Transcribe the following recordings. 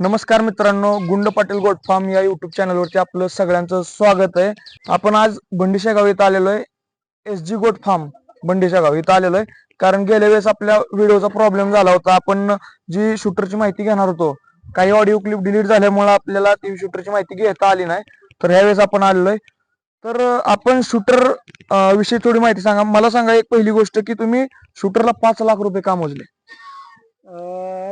नमस्कार मित्रांनो गुंड पाटील गोट फार्म या युट्यूब चॅनलवरती आपलं सगळ्यांचं स्वागत आहे. आपण आज बंडिशा गाव इथं आलेलो आहे. एस जी गोट फार्म बंडिशा गाव इथं आलेलो आहे. कारण गेल्या वेळेस आपल्या व्हिडिओचा प्रॉब्लेम झाला होता. आपण जी शूटरची माहिती घेणार होतो काही ऑडिओ क्लिप डिलीट झाल्यामुळे आपल्याला ती शूटरची माहिती घेता आली नाही. तर ह्यावेळेस आपण आलेलो आहे. तर आपण शूटर विषयी थोडी माहिती सांगा. मला सांगा एक पहिली गोष्ट की तुम्ही शूटरला पाच लाख रुपये का मोजले?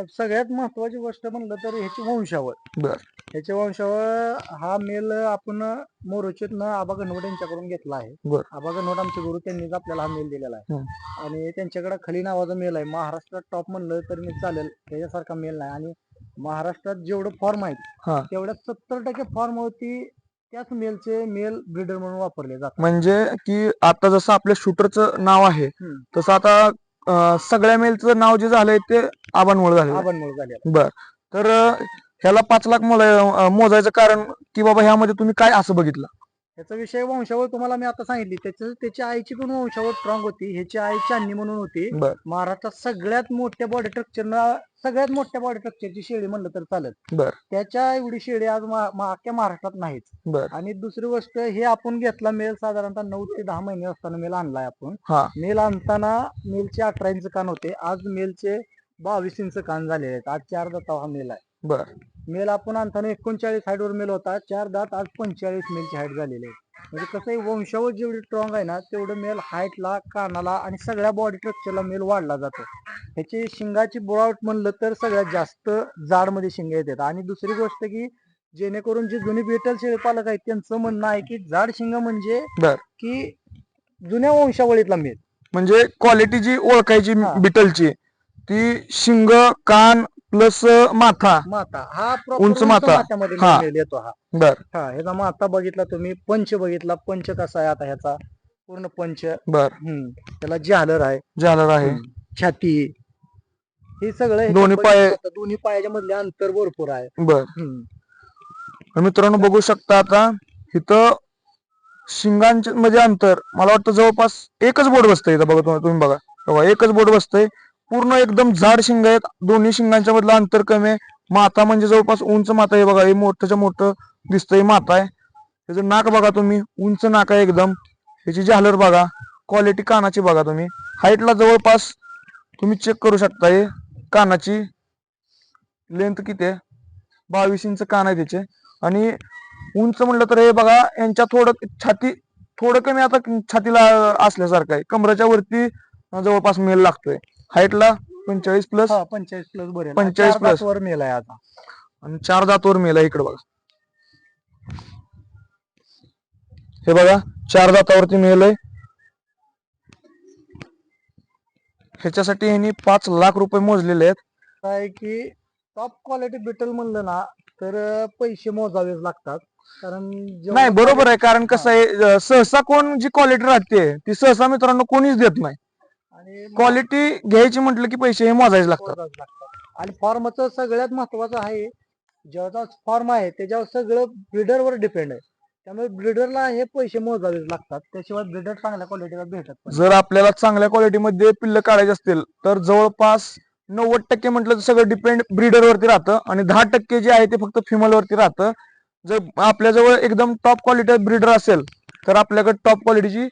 सगळ्यात महत्वाची गोष्ट म्हणलं तर ह्याची वंशावळ बर. ह्याच्या वंशावळ हा मेल आपण मोरोचेतनं आबा गणवट यांच्याकडून घेतला आहे बर. आबा गणवट आमचे गुरु त्यांनीच आपल्याला हा मेल दिलेला आहे आणि त्यांच्याकडे खली नावाचा मेल आहे महाराष्ट्रात टॉप म्हणलं तर मी चालेल त्याच्यासारखा मेल नाही आणि महाराष्ट्रात जेवढं फॉर्म हा. आहेत तेवढ्यात सत्तर टक्के फॉर्म होती त्याच मेलचे मेल ब्रिडर म्हणून वापरले जातात म्हणजे की आता जसं आपल्या शूटरचं नाव आहे हम्म. तसं आता अं, सगळ्या मेलचं नाव जे झालंय ते आबांमुळे झालं आबांमुळे झाले बर. तर अं, ह्याला पाच लाख मोला- अं, मोजायचं कारण की बाबा ह्यामध्ये तुम्ही काय असं बघितलं? ह्याचा विषय वंशावळ तुम्हाला मी आता सांगितली. त्याच्या त्याच्या आईची पण वंशावळ स्ट्रॉंग होती. ह्याची आई चांदणी म्हणून होती. बर. महाराष्ट्रात सगळ्यात मोठ्या बॉडी स्ट्रक्चरना सगळ्यात मोठ्या बॉडी स्ट्रक्चरची शेळी म्हणलं तर चालत बर. त्याच्या एवढी शेळी आज मा- मा- अख्ख्या महाराष्ट्रात नाहीच बर. आणि दुसरी गोष्ट हे आपण घेतला मेल साधारणतः नऊ ते दहा महिने असताना मेल आणलाय आपण. हा. मेल आणताना मेलचे अठरा इंच कान होते. आज मेलचे बावीस इंच कान झालेले आहेत. आज चार दाता हा मेल आहे. बर. मेल आपण आणताना एकोणचाळीस हाईट वर मेल होता. चार दात आज पंचेचाळीस मेलची हाईट झालेली आहे. म्हणजे कसं आहे वंशावळ जेवढी स्ट्रॉंग आहे ना तेवढं मेल हाईटला कानाला आणि सगळ्या बॉडी स्ट्रक्चरला मेल वाढला जातो. ह्याची शिंगाची बुळावट म्हणलं तर सगळ्यात जास्त जाडमध्ये शिंग येतात. आणि दुसरी गोष्ट की जेणेकरून जे जुने बेटल शेळी पालक आहेत त्यांचं म्हणणं आहे की जाड शिंग म्हणजे बर. की जुन्या वंशावळीतला मेल म्हणजे क्वालिटी जी ओळखायची हा. बिटलची ती शिंग कान प्लस माथा. माता हा proper उंच. मात्यामध्ये हा. येतो हा. बर. हा ह्याचा माता बघितला तुम्ही पंच बघितला. पंच कसा आहे आता ह्याचा? पूर्ण पंच. बर. हम्म. त्याला जालर आहे. झालं आहे. हम्म. छाती. हे सगळं ह्याच्यात दोन्ही बघितलं पाय- जातं. दोन्ही पायाच्या मधले अंतर भरपूर आहे. बर. हम्म. तर मित्रांनो बघू शकता आता इथं शिंगांचे म्हणजे अंतर. मला वाटतं जवळपास एकच बोर्ड बसतंय इथं. बघा तुम्ही तुम्ही बघा. बघा एकच बोर्ड बसतंय. पूर्ण एकदम झाड शिंग आहेत. दोन्ही शिंगांच्या मधलं अंतर कमी आहे. माता म्हणजे जवळपास उंच माता आहे बघा. हे मोठ्याच्या मोठं दिसतंय माता आहे. त्याचं नाक बघा तुम्ही. उंच नाक आहे एकदम. ह्याची झालर बघा. क्वालिटी कानाची बघा तुम्ही. हाईटला जवळपास तुम्ही चेक करू शकता हे. कानाची लेंथ किती आहे? बावीस इंच कान आहे त्याचे. आणि उंच म्हणलं तर हे बघा यांच्या थोडं छाती थोडं कमी आता छातीला असल्यासारखं आहे. कमराच्या वरती जवळपास मेल लागतोय. हाईटला पंचेचाळीस प्लस हा पंचेचाळीस प्लस बरे 45 plus. वर मेल आहे आता. आणि चार दातवर मेल इकडे बघा. हे बघा चार दातावरती मेल आहे ह्याच्यासाठी ह्यांनी पाच लाख रुपये मोजलेले आहेत. काय की टॉप क्वालिटी बिटल म्हणलं ना तर पैसे मोजावेच लागतात. कारण जेवढं नाही बरोबर आहे. कारण कसं आहे अं, सहसा कोण जी क्वालिटी राहते ती सहसा मित्रांनो कोणीच देत नाही. आणि क्वालिटी घ्यायची म्हटलं की पैसे हे मोजायचे लागतात. मोजावेच लागतात. आणि फॉर्मचं सगळ्यात महत्वाचं आहे जेव्हा फॉर्म आहे त्याच्यावर सगळं ब्रिडरवर डिपेंड आहे. त्यामुळे ब्रिडरला हे पैसे मोजावेच लागतात त्याशिवाय ब्रिडर चांगल्या क्वालिटीला भेटत पण नाही. जर आपल्याला चांगल्या क्वालिटीमध्ये पिल्ल काढायचे असतील तर जवळपास नव्वद टक्के म्हटलं तर सगळं डिपेंड ब्रीडर वरती राहतं आणि दहा टक्के जे आहे ते फक्त फिमेल वरती राहतं. जर आपल्याजवळ एकदम टॉप क्वालिटी ब्रीडर असेल तर आपल्याकडे टॉप क्वालिटीची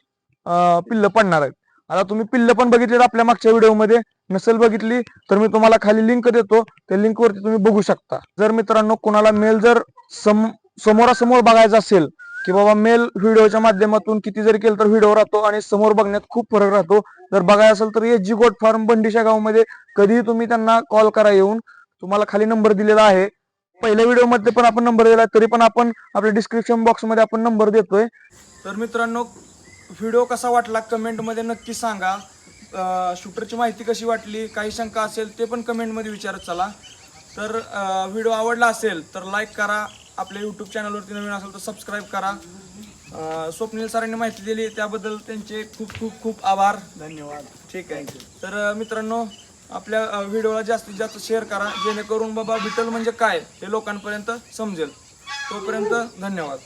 पिल्ल पडणार आहेत. आता तुम्ही पिल्ल पण बघितली आपल्या मागच्या व्हिडिओमध्ये. नसेल बघितली तर मी तुम्हाला खाली लिंक देतो. त्या लिंकवरती तुम्ही बघू शकता. जर मित्रांनो कोणाला मेल जर सम समोरासमोर बघायचा असेल की बाबा मेल व्हिडिओच्या माध्यमातून किती जरी केलं तर व्हिडिओ राहतो आणि समोर बघण्यात खूप फरक राहतो. जर बघायचं असेल तर एच जी गोट फार्म बंडिशा गावमध्ये कधीही तुम्ही त्यांना कॉल करा येऊन. तुम्हाला खाली नंबर दिलेला आहे. पहिल्या व्हिडिओमध्ये पण आपण नंबर दिला तरी पण आपण आपल्या डिस्क्रिप्शन बॉक्समध्ये आपण नंबर देतोय. तर मित्रांनो व्हिडिओ कसा वाटला कमेंटमध्ये नक्की सांगा. शूटरची माहिती कशी वाटली काही शंका असेल ते पण कमेंटमध्ये विचारत चला. तर व्हिडिओ आवडला असेल तर लाईक करा. आपल्या यूट्यूब चॅनलवरती नवीन असेल तर सबस्क्राईब करा. स्वप्नील सरांनी माहिती दिली त्याबद्दल त्यांचे खूप खूप खूप आभार. धन्यवाद. ठीक आहे. तर मित्रांनो आपल्या व्हिडिओला जास्तीत जास्त शेअर करा. जेणेकरून बाबा विठ्ठल म्हणजे काय हे लोकांपर्यंत समजेल. तोपर्यंत धन्यवाद.